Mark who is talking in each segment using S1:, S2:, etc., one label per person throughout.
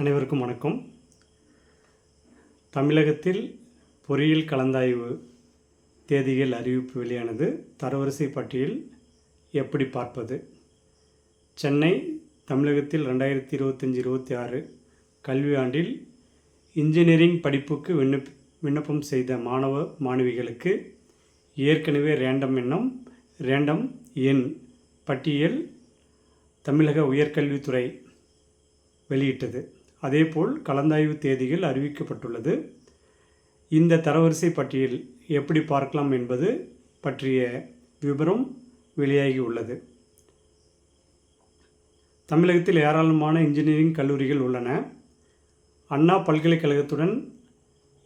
S1: அனைவருக்கும் வணக்கம். தமிழகத்தில் பொறியியல் கலந்தாய்வு தேதிகள் அறிவிப்பு வெளியானது. தரவரிசை பட்டியல் எப்படி பார்ப்பது? சென்னை தமிழகத்தில் ரெண்டாயிரத்தி இருபத்தஞ்சி இருபத்தி ஆறு கல்வியாண்டில் இன்ஜினியரிங் படிப்புக்கு விண்ணப் விண்ணப்பம் செய்த மாணவ மாணவிகளுக்கு ஏற்கனவே ரேண்டம் எண்ணம் ரேண்டம் எண் பட்டியல் தமிழக உயர்கல்வித்துறை வெளியிட்டது. அதேபோல் கலந்தாய்வு தேதிகள் அறிவிக்கப்பட்டுள்ளது. இந்த தரவரிசை பட்டியல் எப்படி பார்க்கலாம் என்பது பற்றிய விவரம் வெளியாகி உள்ளது தமிழகத்தில் ஏராளமான இன்ஜினியரிங் கல்லூரிகள் உள்ளன. அண்ணா பல்கலைக்கழகத்துடன்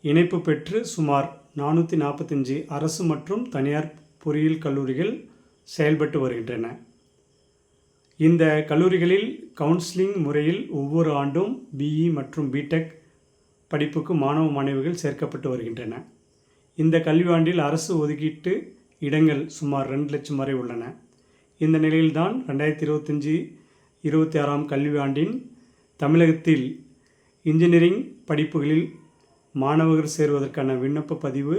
S1: இணைப்பு பெற்று சுமார் நானூற்றி நாற்பத்தஞ்சு அரசு மற்றும் தனியார் பொறியியல் கல்லூரிகள் செயல்பட்டு வருகின்றன. இந்த கல்லூரிகளில் கவுன்சிலிங் முறையில் ஒவ்வொரு ஆண்டும் பிஇ மற்றும் பிடெக் படிப்புக்கு மாணவ மாணவிகள் சேர்க்கப்பட்டு வருகின்றன. இந்த கல்வியாண்டில் அரசு ஒதுக்கீட்டு இடங்கள் சுமார் ரெண்டு லட்சம் வரை உள்ளன. இந்த நிலையில்தான் ரெண்டாயிரத்தி இருபத்தஞ்சி இருபத்தி ஆறாம் கல்வியாண்டின் தமிழகத்தில் இன்ஜினியரிங் படிப்புகளில் மாணவர்கள் சேருவதற்கான விண்ணப்ப பதிவு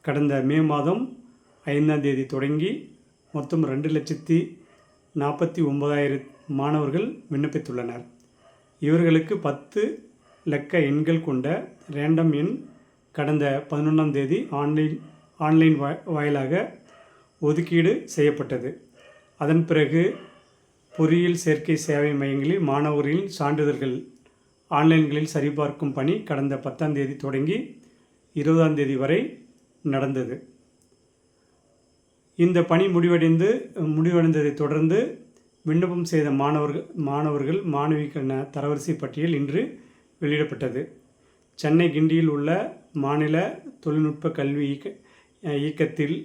S1: கடந்த மே மாதம் ஐந்தாம் தேதி தொடங்கி மொத்தம் ரெண்டு லட்சத்தி நாற்பத்தி ஒன்பதாயிரம் மாணவர்கள் விண்ணப்பித்துள்ளனர். இவர்களுக்கு பத்து லக்க எண்கள் கொண்ட ரேண்டம் எண் கடந்த பதினொன்றாம் தேதி ஆன்லைன் ஆன்லைன் வாயிலாக ஒதுக்கீடு செய்யப்பட்டது. அதன் பிறகு பொறியியல் சேர்க்கை சேவை மையங்களில் மாணவர்களின் சான்றிதழ்கள் ஆன்லைன்களில் சரிபார்க்கும் பணி கடந்த பத்தாம் தேதி தொடங்கி இருபதாம் தேதி வரை நடந்தது. இந்த பணி முடிவடைந்து முடிவடைந்ததை தொடர்ந்து விண்ணப்பம் செய்த மாணவர்கள் மாணவர்கள் மாணவிக்கான தரவரிசை பட்டியல் இன்று வெளியிடப்பட்டது. சென்னை கிண்டியில் உள்ள மாநில தொழில்நுட்ப கல்வி இயக்க இயக்கத்தில்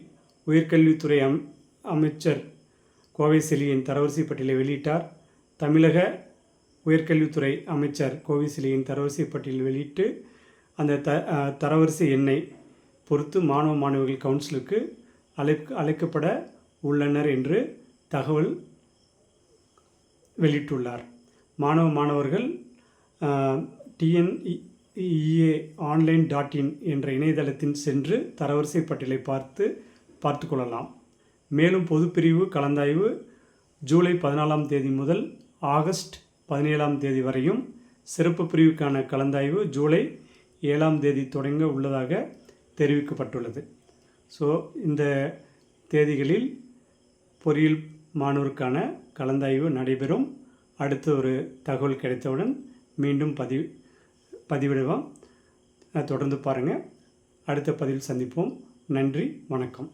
S1: உயர்கல்வித்துறை அம் அமைச்சர் கோவை செலியின் தரவரிசை பட்டியலை வெளியிட்டார். தமிழக உயர்கல்வித்துறை அமைச்சர் கோவை செலியின் தரவரிசை பட்டியல் வெளியிட்டு அந்த த தரவரிசை எண்ணை பொறுத்து மாணவ மாணவிகள் கவுன்சிலுக்கு அழைக் அழைக்கப்பட உள்ளனர் என்று தகவல் வெளியிட்டுள்ளார். மாணவ மாணவர்கள் டிஎன்இஏ ஆன்லைன் டாட் இன் என்ற இணையதளத்தின் சென்று தரவரிசை பட்டியலை பார்த்து பார்த்து கொள்ளலாம். மேலும் பொதுப்பிரிவு கலந்தாய்வு ஜூலை பதினாலாம் தேதி முதல் ஆகஸ்ட் பதினேழாம் தேதி வரையும் சிறப்பு பிரிவுக்கான கலந்தாய்வு ஜூலை ஏழாம் தேதி தொடங்க உள்ளதாக தெரிவிக்கப்பட்டுள்ளது. ஸோ இந்த தேதிகளில் பொறியியல் மாணவருக்கான கலந்தாய்வு நடைபெறும். அடுத்து ஒரு தகவல் கிடைத்தவுடன் மீண்டும் பதிவு பதிவிடுவோம். தொடர்ந்து பாருங்கள் அடுத்த பதிவில் சந்திப்போம். நன்றி வணக்கம்.